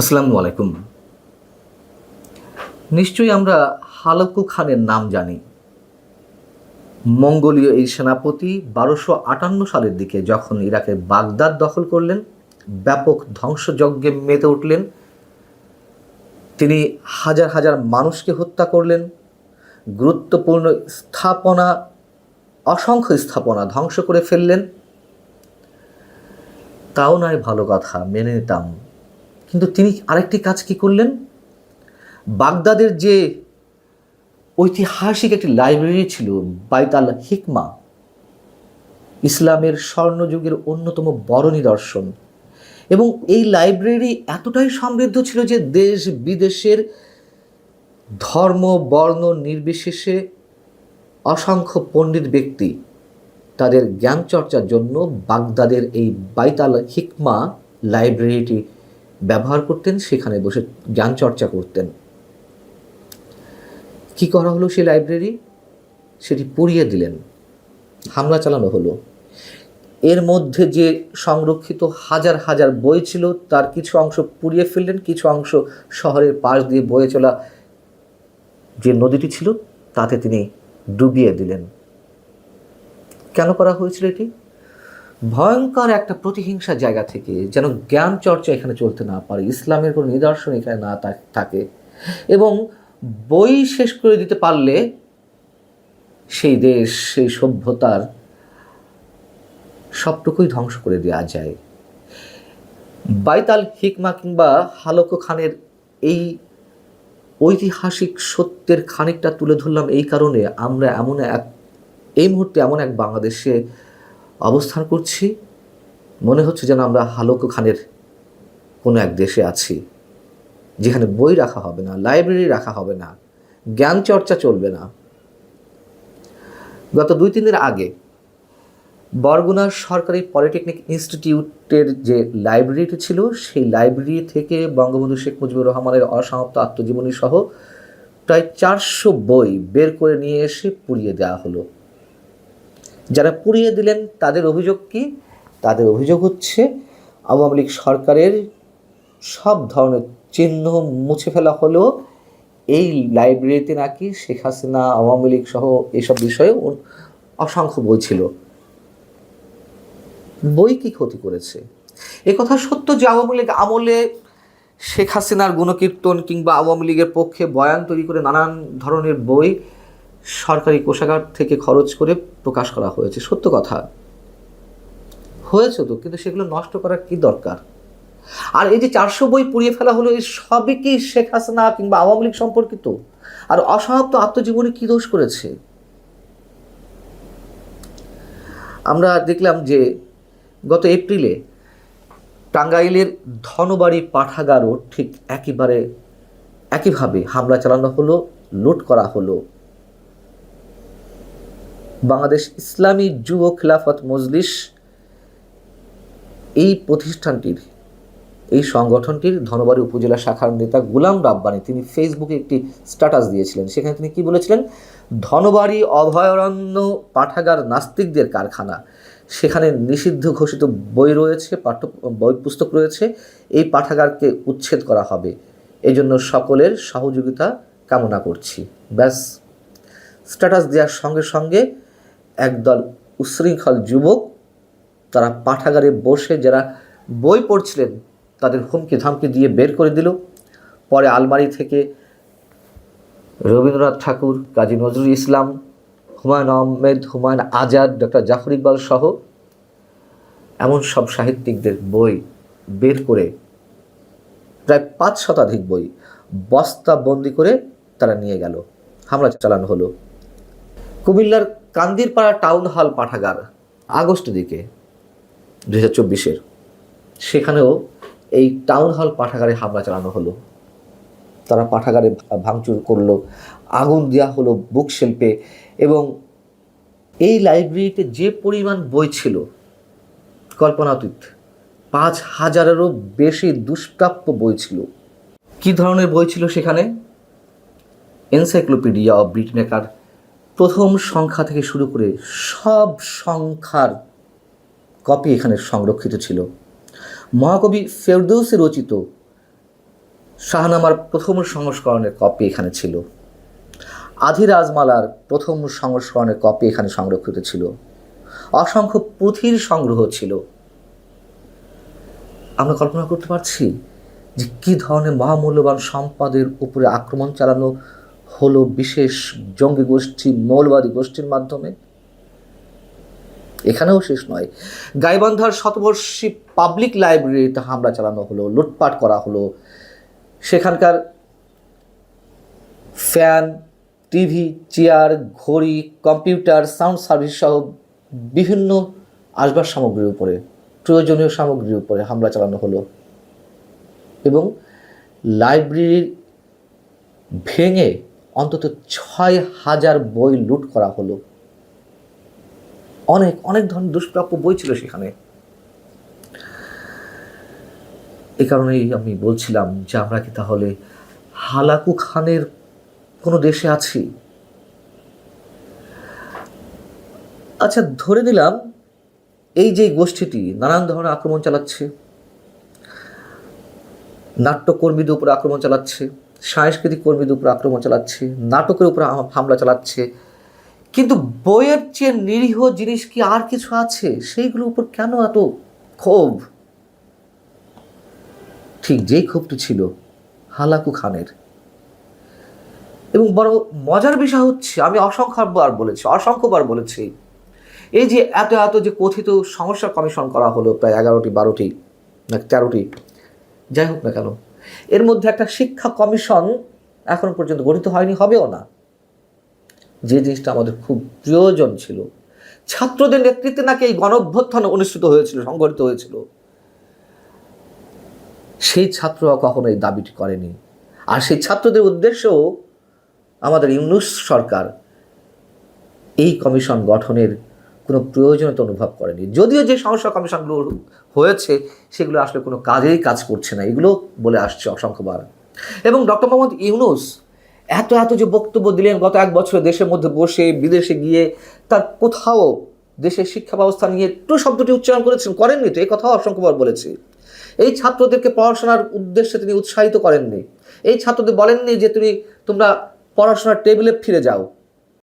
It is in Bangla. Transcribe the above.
আসসালামু আলাইকুম। নিশ্চয়ই আমরা হালাকু খানের নাম জানি। মঙ্গোলীয় এই সেনাপতি বারোশো আটান্ন সালের দিকে যখন ইরাকের বাগদাদ দখল করলেন, ব্যাপক ধ্বংসযজ্ঞে মেতে উঠলেন, তিনি হাজার হাজার মানুষকে হত্যা করলেন, গুরুত্বপূর্ণ স্থাপনা, অসংখ্য স্থাপনা ধ্বংস করে ফেললেন। তাও নয় ভালো কথা, মেনে নিতাম। কিন্তু তিনি আরেকটি কাজ কি করলেন? বাগদাদের যে ঐতিহাসিক একটি লাইব্রেরি ছিল, বাইতাল হিকমা, ইসলামের স্বর্ণযুগের অন্যতম বড় নিদর্শন। এবং এই লাইব্রেরি এতটাই সমৃদ্ধ ছিল যে দেশ বিদেশের ধর্ম, বর্ণ নির্বিশেষে অসংখ্য পণ্ডিত ব্যক্তি তাদের জ্ঞান চর্চার জন্য বাগদাদের এই বাইতাল হিকমা লাইব্রেরিটি ব্যবহার করতেন, সেখানে বসে জ্ঞান চর্চা করতেন। কি করা হলো সেই লাইব্রেরি? সেটি পুড়িয়ে দিলেন। হামলা চালানো হলো। এর মধ্যে যে সংরক্ষিত হাজার হাজার বই ছিল, তার কিছু অংশ পুড়িয়ে ফেললেন, কিছু অংশ শহরের পাশ দিয়ে বয়ে চলা যে নদীটি ছিল, তাতে তিনি ডুবিয়ে দিলেন। কেন করা হয়েছিল এটি? ভয়ঙ্কর একটা প্রতিহিংসা জায়গা থেকে যেন জ্ঞান চর্চা এখানে চলতে না পারে, ইসলামের কোনো নিদর্শন এখানে না থাকে এবং বই শেষ করে দিতে পারলে সেই দেশ, সেই সভ্যতার সবটুকুই ধ্বংস করে দেওয়া যায়। বাইতাল হিকমা কিংবা হালকো খানের এই ঐতিহাসিক সত্যের খানিকটা তুলে ধরলাম এই কারণে আমরা এমন এক এই মুহূর্তে এমন এক বাংলাদেশে অবস্থান করছি। মনে হচ্ছে যেন আমরা হালকো খানের কোনো এক দেশে আছি, যেখানে বই রাখা হবে না, লাইব্রেরি রাখা হবে না, জ্ঞান চর্চা চলবে না। গত দুই, তিন দিন আগে বরগুনার সরকারি পলিটেকনিক ইনস্টিটিউটের যে লাইব্রেরিটি ছিল, সেই লাইব্রেরি থেকে বঙ্গবন্ধু শেখ মুজিবুর রহমানের অসমাপ্ত আত্মজীবনী সহ প্রায় চারশো বই বের করে নিয়ে এসে পুড়িয়ে দেওয়া হলো। যারা পুড়িয়ে দিলেন, তাদের অভিযোগ কি? তাদের অভিযোগ হচ্ছে, আওয়ামী লীগ সরকারের সব ধরনের চিহ্ন মুছে ফেলা হলো এই লাইব্রেরিতে নাকি শেখ হাসিনা, আওয়ামী লীগ সহ এসব বিষয়ে অসংখ্য বই ছিল। বই কি ক্ষতি করেছে? এ কথা সত্য যে আওয়ামী লীগ আমলে শেখ হাসিনার গুণকীর্তন কিংবা আওয়ামী লীগের পক্ষে বয়ান তৈরি করে নানান ধরনের বই সরকারি কোষাগার থেকে খরচ করে প্রকাশ করা হয়েছে। সত্য কথা। হয়েছে তো, কিন্তু সেগুলো নষ্ট করার কি দরকার? আর এই যে চারশো বই পুড়িয়ে ফেলা হলো এই সবই কি শেখ হাসিনা কিংবা আওয়ামী লীগ সম্পর্কিত? আর অসমাপ্ত আত্মজীবনী কি দোষ করেছে? আমরা দেখলাম যে গত এপ্রিলে টাঙ্গাইলের ধনবাড়ি পাঠাগারও ঠিক একেবারে, একইভাবে হামলা চালানো হলো, লুট করা হলো। বাংলাদেশ ইসলামী যুব খিলাফত মজলিস এই প্রতিষ্ঠানটির, এই সংগঠনটির ধনবাড়ি উপজেলা শাখার নেতা গুলাম রাব্বানি তিনি ফেসবুকে একটি স্ট্যাটাস দিয়েছিলেন। সেখানে তিনি কি বলেছিলেন? ধনবাড়ি অভয়ারণ্য পাঠাগার নাস্তিকদের কারখানা। সেখানে নিষিদ্ধ ঘোষিত বই রয়েছে, পাঠ্য, বই পুস্তক রয়েছে। এই পাঠাগারকে উচ্ছেদ করা হবে। এজন্য সকলের সহযোগিতা কামনা করছি। ব্যাস, স্ট্যাটাস দেওয়ার সঙ্গে সঙ্গে একদল উশৃঙ্খল যুবক, তারা পাঠাগারে বসে যারা বই পড়ছিলেন, তাদের হুমকি ধামকি দিয়ে বের করে দিল। পরে আলমারি থেকে রবীন্দ্রনাথ ঠাকুর, কাজী নজরুল ইসলাম, হুমায়ুন আহমেদ, হুমায়ুন আজাদ, ডক্টর জাফর ইকবাল সহ এমন সব সাহিত্যিকদের বই বের করে, প্রায় পাঁচ শতাধিক বই বস্তা বন্দি করে তারা নিয়ে গেল। হামলা চালানো হলো। কুমিল্লার কান্দিরপাড়া টাউন হল পাঠাগার, আগস্ট দিকে দু হাজার চব্বিশের। সেখানেও এই টাউন হল পাঠাগারে হামলা চালানো হলো। তারা পাঠাগারে ভাঙচুর করল, আগুন দেওয়া হলো বুক শিল্পে এবং এই লাইব্রেরিতে যে পরিমাণ বই ছিল, কল্পনাতীত, পাঁচ হাজারেরও বেশি দুষ্প্রাপ্য বই ছিল। কি ধরনের বই ছিল সেখানে? এনসাইক্লোপিডিয়া অফ ব্রিটেনেকার প্রথম সংখ্যা থেকে শুরু করে সব সংখ্যার কপি এখানে সংরক্ষিত ছিল। মহাকবি ফেরদৌসে রচিত শাহনামার প্রথম সংস্করণের কপি এখানে ছিল। আধি রাজমালার প্রথম সংস্করণের কপি এখানে সংরক্ষিত ছিল। অসংখ্য পুঁথির সংগ্রহ ছিল। আমরা কল্পনা করতে পারছি যে কী ধরনের মহামূল্যবান সম্পদের উপরে আক্রমণ চালানো হলো বিশেষ জঙ্গি গোষ্ঠী, মৌলবাদী গোষ্ঠীর মাধ্যমে। এখানেও শেষ নয়। গাইবান্ধার শতবর্ষী পাবলিক লাইব্রেরিতে হামলা চালানো হলো, লুটপাট করা হলো। সেখানকার ফ্যান, টিভি, চেয়ার, ঘড়ি, কম্পিউটার, সাউন্ড সার্ভিস সহ বিভিন্ন আসবাব সামগ্রীর উপরে, প্রয়োজনীয় সামগ্রীর উপরে হামলা চালানো হলো এবং লাইব্রেরির ভেঙে অন্তত ছয় হাজার বই লুট করা হলো। অনেক অনেক ধরনের দুষ্প্রাপ্য বই ছিল সেখানে। এ কারণেই আমি বলছিলাম যে আমরা কি তাহলে হালাকু খানের কোনো দেশে আছি? আচ্ছা ধরে নিলাম এই যে গোষ্ঠীটি নানান ধরনের আক্রমণ চালাচ্ছে, নাট্যকর্মীদের উপর আক্রমণ চালাচ্ছে সাংস্কৃতিক কর্মীদের উপর আক্রমণ চালাচ্ছে, নাটকের উপর হামলা চালাচ্ছে। কিন্তু বইয়ের চেয়ে নিরীহ জিনিস কি আর কিছু আছে? সেইগুলোর উপর কেন এত ক্ষোভ? ঠিক যেই ক্ষোভটি ছিল হালাকু খানের। এবং বড় মজার বিষয় হচ্ছে, আমি অসংখ্যবার বলেছি অসংখ্যবার বলেছি, এই যে এত এত যে কথিত সমস্যা কমিশন করা হলো প্রায় এগারোটি, বারোটি, না তেরোটি, যাই হোক না কেন এর মধ্যে একটা শিক্ষা কমিশন এখনও পর্যন্ত গঠিত হয়নি, হবেও না। যে জিনিসটা আমাদের খুব প্রয়োজন ছিল। ছাত্রদের নেতৃত্বে নাকি এই গণঅভ্যুত্থান অনুষ্ঠিত হয়েছিল সংগঠিত হয়েছিল। সেই ছাত্ররা কখনো এই দাবিটি করেনি। আর সেই ছাত্রদের উদ্দেশ্যেও আমাদের ইউনুস সরকার এই কমিশন গঠনের কোনো প্রয়োজনীয়তা অনুভব করেনি। যদিও যে সমস্যা কমিশনগুলো হয়েছে, সেগুলো আসলে কোনো কাজেই কাজ করছে না। এগুলো বলে আসছে অসংখ্যবার। এবং ডক্টর মোহাম্মদ ইউনুস এত এত যে বক্তব্য দিলেন গত এক বছর দেশের মধ্যে বসে, বিদেশে গিয়ে, তার কোথাও দেশের শিক্ষা ব্যবস্থা নিয়ে একটু শব্দটি উচ্চারণ করেছেন, করেননি তো? এই কথাও অসংখ্যবার বলেছি। এই ছাত্রদেরকে পড়াশোনার উদ্দেশ্যে তিনি উৎসাহিত করেননি। এই ছাত্রদের বলেননি যে, তুমি, তোমরা পড়াশোনার টেবিলে ফিরে যাও।